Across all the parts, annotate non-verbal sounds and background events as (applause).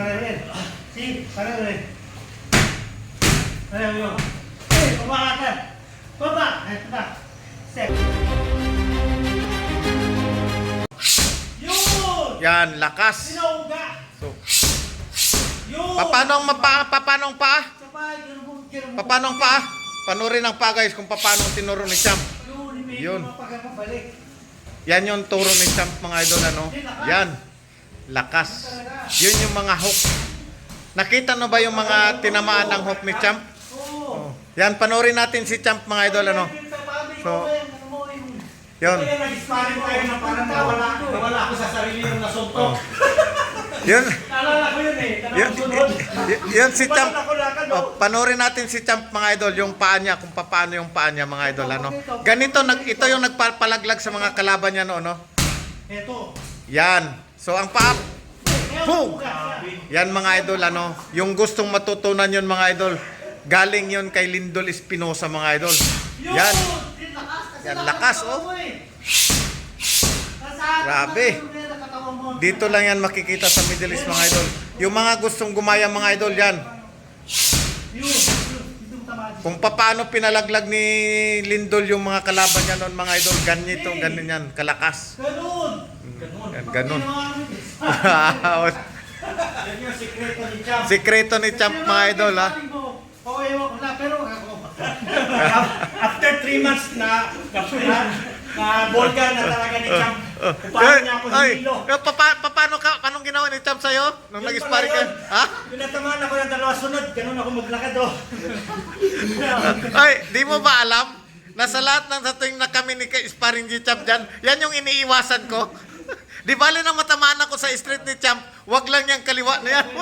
para rin. Si, para rin. Ayaw yun. Eh, baba ka. Baba. Ito na. Step. Yun! Yan, lakas. Sinauga! So, Yun! paano ang mapa, paano ang paa? Sa ganun. Paano ang paa? Panurin ang paa guys kung paano tinuro ni Champ. Yun. Yan yung turo ni Champ mga idol ano. Yan. Lakas. Yun yung mga hook. Nakita na ba yung mga tinamaan ng hook ni Champ? Oo. Yan, panoorin natin si Champ mga idol ano. So, Yun. Nasuntok. (laughs) Yun. Yun eh. Yun, yun, si Champ. Lakad, Oh, panoorin natin si Champ mga idol, yung paa niya, kung paano yung paa niya mga idol ano. Ganito, nag, ito yung nagpapalaglag sa mga kalaban niya no, no? Ito. Yan. So ang paa, Boom! Yan mga idol ano, yung gustong matutunan yun mga idol, galing yun kay Lindol Espinosa mga idol. Yan. Yan, lakas oh. eh. Grabe. Dito lang yan makikita sa Middle East mga idol. Yung mga gustong gumaya mga idol yan. Kung paano pinalaglag ni Lindol yung mga kalaban niya noon mga idol, ganito, ganyan yan, kalakas. Ganun. Ganun. (laughs) Ganun. Yan yung sikreto ni Champ. Sikreto ni Champ mga idol ha. Oo, ewan ko na, pero ako. After 3 months na, na, na bolga na talaga ni Champ. Paano niya ako ay, hinilo. pa, pa, pa, paano ka, paano ginawa ni Champ sa'yo? Nung nag-sparring ka? Ha? Pinatamaan ako ng dalawa sunod, ganun ako maglakad oh. (laughs) Ay, di mo ba alam? na sa lahat ng sa tuwing na kami ni kay sparring ni Champ dyan, yan yung iniiwasan ko. (laughs) di bali nang matamaan ako sa street ni Champ, wag lang yung kaliwa na yan. (laughs)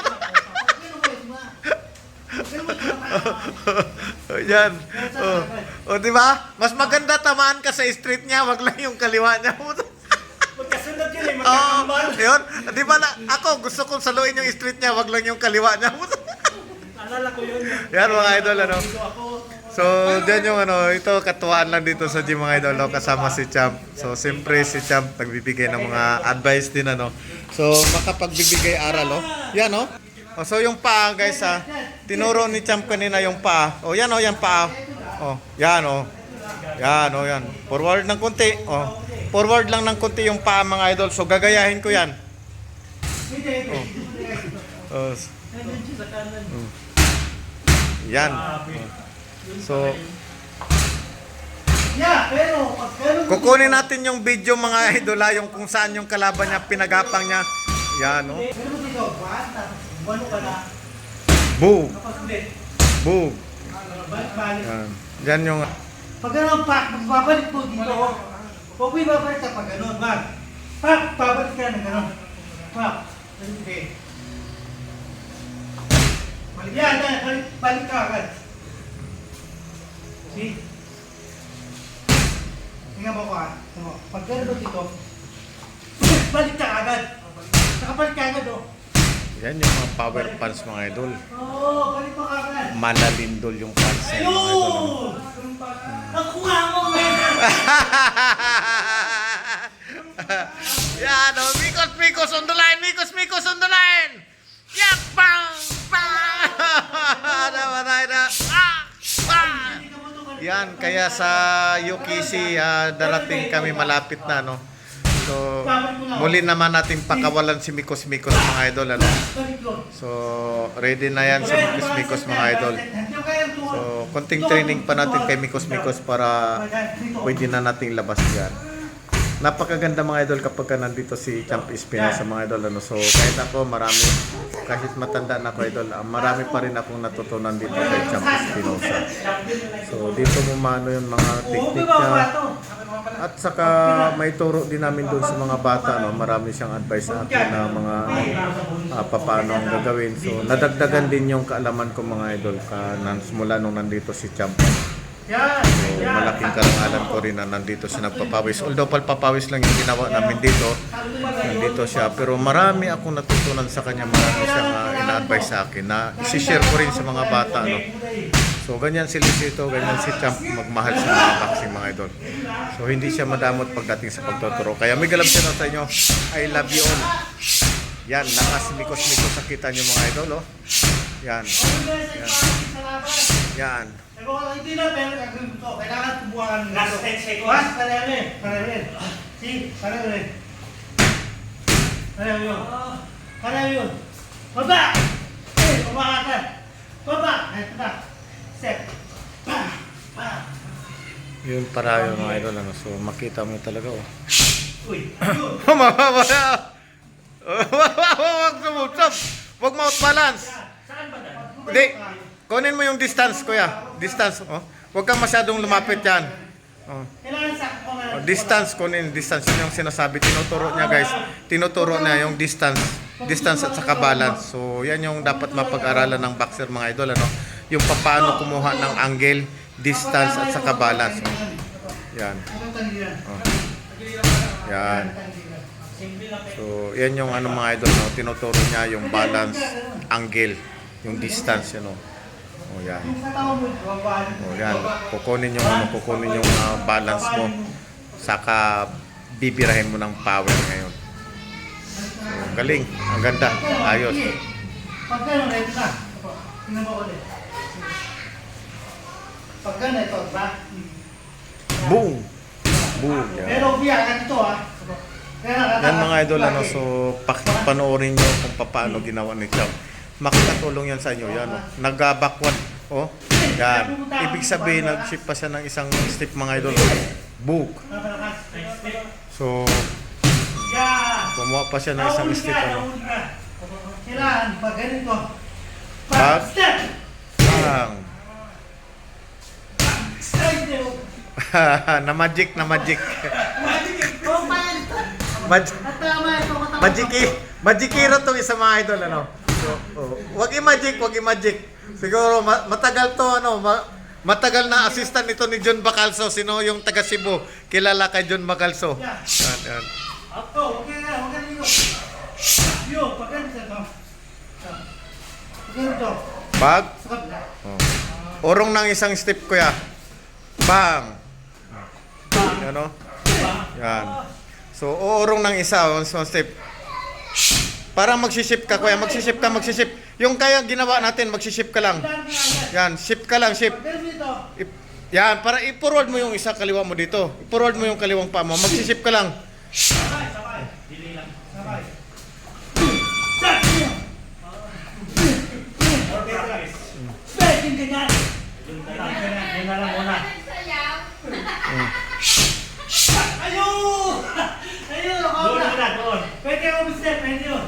yan. Oh. oh, di ba? Mas maganda tamaan ka sa street niya, wag lang yung kaliwa niya. (laughs) Magkasunod yun eh, magkakambal. yun. Di ba na, ako gusto kong saluin yung street niya, wag lang yung kaliwa niya. Alala ko yun. Yan mga idol, ano. Ako. So, dyan yung ano, ito katuwaan lang dito sa gym mga idol, kasama si Champ. So, siyempre si Champ nagbibigay ng mga advice din, ano. So, makapagbibigay aral, oh. Yan, oh. Oh, so, yung paa, guys, ha. Tinuro ni Champ kanina yung paa. Oh, yan, oh, yan paa. Oh, yan, oh. Yan, oh, yan. Forward ng konti, oh. Forward lang ng konti yung paa, mga idol. So, gagayahin ko yan. Oh, sa kanan. yan. Grabe. So, Yeah, pero. Kukunin natin yung video mga idol ha, yung kung saan yung kalaban niya, pinagapang niya. Yan, no? Ka. Boom! Balik-balik. Yan. Yan yung... Pag ganun, pak, babalik po dito. Huwag mo ibabalik ka pag ganun, Mark. Pak, babalik ka na ganun. Pak. Balik yan, yan, balik, balik ka agad. See? Tingnan mo ko ah. Tingnan mo. Pag ganun dito, balik ka agad. Nakabalik ka agad oh. Yan yung mga power punch mga idol. Oo, oh, balik mo agad. Manalindol yung punch niya mga idol. ano? Ayun! Nakuha mo, man! (laughs) Yan, oh, Mikos, Mikos on the line, Mikos, Mikos on the line! Yan, bang! Bang! (laughs) Naman tayo na. Ah! Bang! Yan, kaya sa UKC, ah, darating kami malapit na, no? So, muli naman natin pakawalan si Mikos Mikos mga idol, ano? So, ready na yan sa Mikos Mikos mga idol. So, konting training pa natin kay Mikos Mikos para pwede na nating labas yan. Napakaganda mga idol kapag ka nandito si Champ Espinosa mga idol. Ano? So, kahit ako marami, kahit matanda na ako idol, ah, marami pa rin akong natutunan dito kay Champ Espinosa. So, dito mo mano yung mga technique niya. At saka may turo din namin doon sa mga bata, no? marami siyang advice sa akin na mga uh, paano ang gagawin. So nadagdagan din yung kaalaman ko mga idol ka nang simula nung nandito si Champ. So malaking karangalan ko rin na nandito siya nagpapawis. Although palpapawis lang yung ginawa namin dito, nandito siya. Pero marami akong natutunan sa kanya, marami siyang uh, ina-advise sa akin na isi-share ko rin sa mga bata. No? So ganyan si Luisito, ganyan si Champ magmahal sa mga boxing mga idol. So hindi siya madamot pagdating sa pagtuturo. Kaya may galap siya sa inyo. I love you all. Yan, nakasmikos-mikos ang kita nyo mga idol, oh. Yan, sa yan. Ko, hindi na, pero gagawin ko. Kailangan tubuhan ng Last gusto. 10 seconds. Was, pareho rin. Pareho rin. Si, pareho rin. Pareho yun. Pareho yun. Baba! Eh, baba ka. Baba! Ito na. Step. Pa! Pa! Yun para yun mga idol, ano. So, makita mo talaga, oh. Uy, (laughs) ayun. Mamamaya! Huwag sumutsap! Huwag mouth balance! Saan ba na? Hindi. Kunin mo yung distance, kuya. Distance, oh. Huwag kang masyadong lumapit yan. Oh. Na. Oh, distance, kunin distance. Yun yung sinasabi. Tinuturo niya, guys. Tinuturo niya yung distance. Distance at saka balance. So, yan yung dapat mapag-aralan ng boxer, mga idol. Ano? Yung paano kumuha ng angle, distance at saka balance. Oh. Yan. Oh. Yan. So, yan yung ano mga idol, no? tinuturo niya yung balance, angle, yung distance, yun, no? O, yan. Yung katawan mo, babaan. O, yan. Kukunin yung, ano, kukunin yung ah, balance mo, saka bibirahin mo ng power ngayon. So, galing. Ang ganda. Ayos. Pag gano'n, ito na. Tingnan mo ulit. Pag gano'n, ito, ba? Boom! Boom! Yan. Pero biya, ganito ah. Kaya Yan mga idol, ano, so pak- panoorin nyo kung paano ginawa ni Chow. Makakatulong yan sa inyo. Yan, oh. Nag-backward. Oh. Yan. Ibig sabihin, nag-shift pa siya ng isang step mga idol. Book. So, Yeah! kumuha pa siya ng isang step. Ano. Kailangan, pag ganito. Pag- Pag step! Bang! Straight nyo. (laughs) na magic, na magic. Paano ito? Mag- At tama ito. katama- Magiki, magikiro tong isa mga idol ano. So, oh, wag i-magic, wag i-magic. Siguro ma- matagal to ano, ma- matagal na assistant nito ni John Bacalso, sino yung taga Cebu, kilala kay John Bacalso. Yeah. Yan, yan. Ako, okay na, okay na yun. Yun, pag ganito. no? Pag ganito. Bag, Sa kabila. oh. Urong ng isang step kuya. Bang. Ano? Yan. So, uurong ng isa, one one step. Para magsiship ka, kuya. Magsiship ka, magsiship. Yung kaya ginawa natin, magsiship ka lang. Yan, ship ka lang. I- yan, para i-forward mo yung isa kaliwa mo dito. I-forward mo yung kaliwang pa mo. Magsisip ka lang. Sabay, sabay. Delay lang. Sabay. Start nyo. More practice. Pwedeng ganyan. Yun na lang. Yun na lang muna. Ayun! Ayun, ako Doon na. muna, doon. Pwede ako mag-step, pwede yun.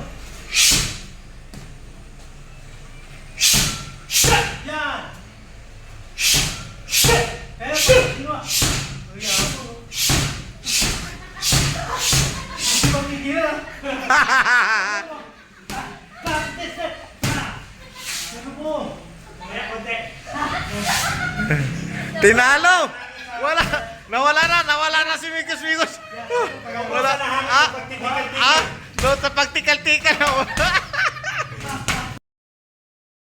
Yan! Pero pag ginawa, Uy, ako. Hindi ba pigil? Bakit step? Ano po? Kaya konti. Tinalo! Wala! Nawala na! Nawala na si Mikos Mikos! Wala! Ah! Ah! Doon sa pagtikal-tikal na (laughs)